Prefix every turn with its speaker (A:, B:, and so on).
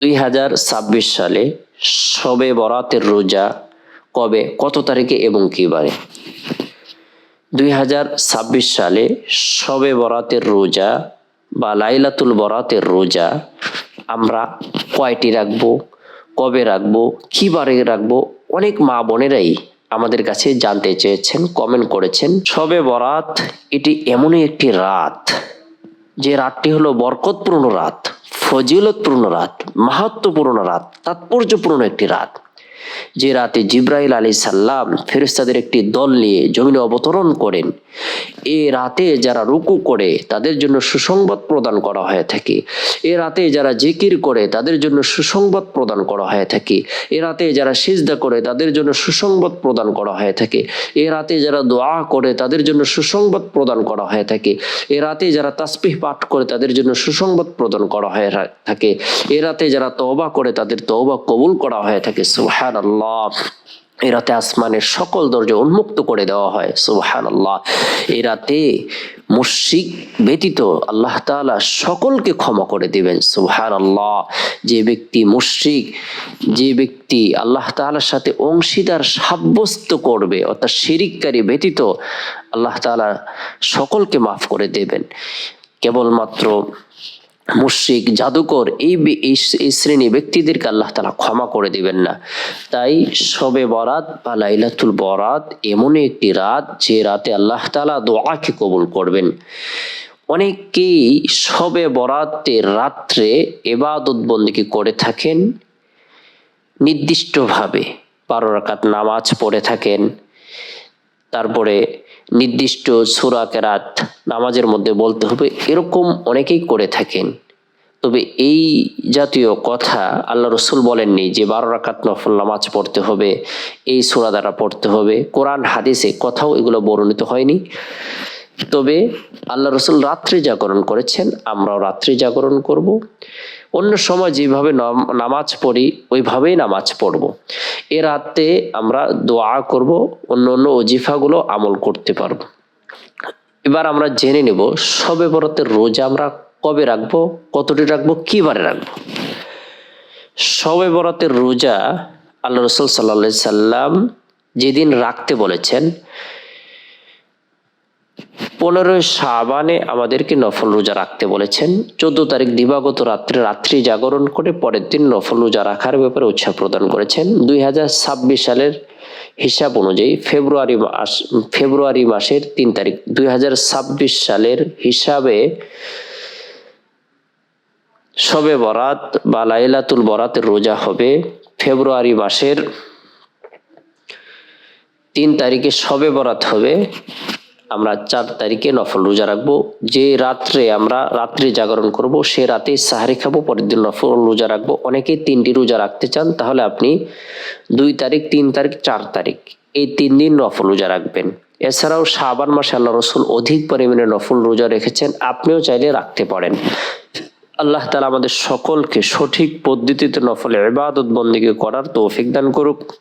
A: দুই হাজার ছাব্বিশ সালে সবে বরাতের রোজা কবে, কত তারিখে এবং কী বারে? দুই হাজার ছাব্বিশ সালে সবে বরাতের রোজা বা লাইলাতুল বরাতের রোজা আমরা কয়টি রাখব, কবে রাখব, কী বারে রাখব, অনেক মা বোনেরাই আমাদের কাছে জানতে চেয়েছেন কমেন্ট করেছেন। সবে বরাত এটি এমনই একটি রাত, যে রাতটি হলো বরকতপূর্ণ রাত। ফজিলতপূর্ণ রাত মাহাত্মপূর্ণ রাত তাৎপর্যপূর্ণ একটি রাত। যে রাতে জিব্রাইল আলী সাল্লাম ফেরেস্তাদের একটি দল নিয়ে জমিনে অবতরণ করেন, এ রাতে যারা রুকু করে তাদের জন্য সুসংবাদ প্রদান করা হয়ে থাকে। এ রাতে যারা জিকির করে তাদের জন্য সুসংবাদ প্রদান করা হয়ে থাকে। এ রাতে যারা সিজদা করে তাদের জন্য সুসংবাদ প্রদান করা হয়ে থাকে। এ রাতে যারা দোয়া করে তাদের জন্য সুসংবাদ প্রদান করা হয়ে থাকে। এ রাতে যারা তাসপিহ পাঠ করে তাদের জন্য সুসংবাদ প্রদান করা হয়ে থাকে। এ রাতে যারা তওবা করে তাদের তওবা কবুল করা হয়ে থাকে। সুবহান আল্লাহ এ রাতে আসমানের সকল দরজা উন্মুক্ত করে দেওয়া হয় সুবহান আল্লাহ এ রাতে মুশরিক ব্যতীত আল্লাহ তাআলা সকলকে ক্ষমা করে দিবেন সুবহান আল্লাহ যে ব্যক্তি মুশরিক, যে ব্যক্তি আল্লাহ তাআলার সাথে অংশীদার সাব্যস্ত করবে, অর্থাৎ শিরিককারী ব্যতীত আল্লাহ তাআলা সকলকে মাফ করে দেবেন। কেবলমাত্র মুশরিক, জাদুকর এই এই শ্রেণি ব্যক্তিদেরকে আল্লাহ তালা ক্ষমা করে দিবেন না। তাই সবে বরাত বা লাইলাতুল বরাত এমনই একটি রাত যে রাতে আল্লাহ তালা দোয়াকে কবুল করবেন। অনেকেই সবে বরাতের রাত্রে এবাদত বন্দিকে করে থাকেন, নির্দিষ্টভাবে বারো রাকাত নামাজ পড়ে থাকেন, তারপরে নির্দিষ্ট সুরা কেরাত নামাজের মধ্যে বলতে হবে, এরকম অনেকেই করে থাকেন। তবে এই জাতীয় কথা আল্লাহ রসুল বলেননি যে বারো রাকাত নফল নামাজ পড়তে হবে, এই সুরা দ্বারা পড়তে হবে। কোরআন, হাদিসে কথাও এগুলো বর্ণিত হয়নি। তবে আল্লাহ রসুল রাত্রি জাগরণ করেছেন, আমরাও রাত্রি জাগরণ করব। অন্য সময় যেভাবে নাম- নামাজ পড়ি, ওইভাবেই নামাজ পড়ব। এ রাতে আমরা দোয়া করব, অন্য অন্য অজিফাগুলো আমল করতে পারব। এবার আমরা জেনে নেব, সবে বরাতের রোজা আমরা কবে রাখব, কতটি রাখব কি বারে রাখব? সবে বরাতের রোজা আল্লাহ রসুল সাল্লা সাল্লাম যেদিন রাখতে বলেছেন পনেরোই শাবানে আমাদেরকে নফল রোজা রাখতে বলেছেন। চোদ্দ তারিখ দিবাগত রাত্রে রাত্রি জাগরণ করে পরের দিন নফল রোজা রাখার ব্যাপারে উৎসাহ প্রদান করেছেন। দুই হাজার ছাব্বিশ সালের হিসাব অনুযায়ী ফেব্রুয়ারি মাস, ফেব্রুয়ারি মাসের তিন তারিখ, দুই হাজার ছাব্বিশ সালের হিসাবে শবে বরাত বা লাইলাতুল বরাতের রোজা হবে। ফেব্রুয়ারি মাসের তিন তারিখে শবে বরাত হবে। আমরা চার তারিখে নফল রোজা রাখব। যে রাত্রে আমরা রাত্রে জাগরণ করব, সে রাতে সাহারি খাব, পরের দিন নফল রোজা রাখব। অনেকেই তিনটি রোজা রাখতে চান, তাহলে আপনি দুই তারিখ, তিন তারিখ, চার তারিখ এই তিন দিন নফল রোজা রাখবেন। এছাড়াও শাবান মাসে আল্লাহ রসুল অধিক পরিমাণে নফল রোজা রেখেছেন, আপনিও চাইলে রাখতে পারেন। আল্লাহ তালা আমাদের সকলকে সঠিক পদ্ধতিতে নফল ইবাদত বন্দীকে করার তৌফিক দান করুক।